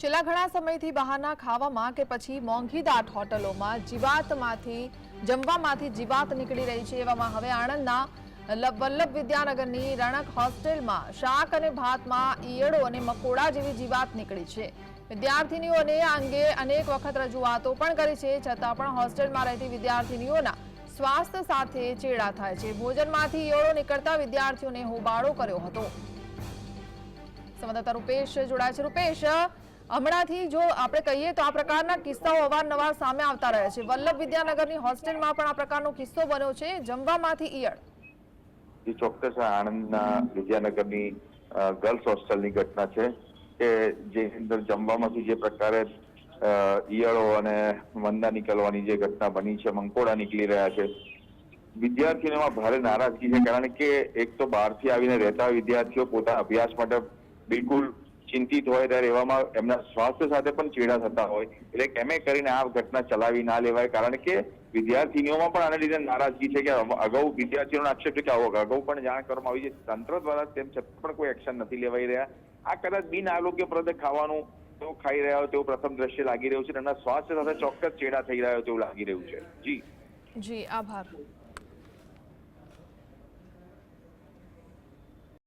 છેલ્લા ઘણા સમયથી બહારના ખાવામાં કે પછી મોંઘીદાટ હોટલોમાં જીવાતમાંથી, જમવામાંથી જીવાત નીકળી રહી છે એવામાં હવે આણંદના વલ્લભ વિદ્યાનગરની રણક હોસ્ટેલમાં શાક અને ભાતમાં ઈયળો અને મકોડા જેવી જીવાત નીકળી છે. વિદ્યાર્થીનીઓને અંગે અનેક વખત રજૂઆતો પણ કરી છે, છતાં પણ હોસ્ટેલમાં રહેતી વિદ્યાર્થીનીઓના સ્વાસ્થ્ય સાથે ચેડા થાય છે. ભોજનમાંથી ઈયળો નીકળતા વિદ્યાર્થીઓને હોબાળો કર્યો હતો. સંવાદદાતા રૂપેશ જોડાય છે. રૂપેશ હમણાંથી જો આપણે કહીએ તો આ પ્રકારના કિસ્સાઓ અવારનવાર સામે આવતા રહે છે. વલ્લભ વિદ્યાનગરની હોસ્ટેલમાં પણ આ પ્રકારનો કિસ્સો બન્યો છે. જમવામાંથી ઈયળ. જે, ચોક્કસ. આણંદના વિદ્યાનગરની ગર્લ્સ હોસ્ટેલની ઘટના છે કે જે અંદર જમવામાંથી જે પ્રકારે ઈયળો અને મંદા નીકળવાની જે ઘટના બની છે, મંકોડા નીકળી રહ્યા છે. વિદ્યાર્થીઓમાં ભારે નારાજગી છે, કારણ કે એક તો બહારથી આવીને રહેતા વિદ્યાર્થીઓ પોતાના અભ્યાસ માટે બિલકુલ ચિંતિત હોય ત્યારે એવામાં એમના સ્વાસ્થ્ય સાથે પણ ચેડા થતા હોય. એટલે કેમે કરીને આ ઘટના ચલાવી ના લેવાય. કારણ કે વિદ્યાર્થીનીઓમાં પણ આને લીધે નારાજગી છે કે અગાઉ વિદ્યાર્થીઓનો આક્ષેપ છે કે અગાઉ પણ જાણ કરવામાં આવી છે. તંત્ર દ્વારા તેમ છતાં પણ કોઈ એક્શન નથી લેવાઈ રહ્યા. આ કદાચ બિન આરોગ્યપ્રદ ખાવાનું તેઓ ખાઈ રહ્યા હોય તેવું પ્રથમ દ્રશ્ય લાગી રહ્યું છે અને સ્વાસ્થ્ય સાથે ચોક્કસ ચેડા થઈ રહ્યા હોય તેવું લાગી રહ્યું છે. જી. જી, આભાર.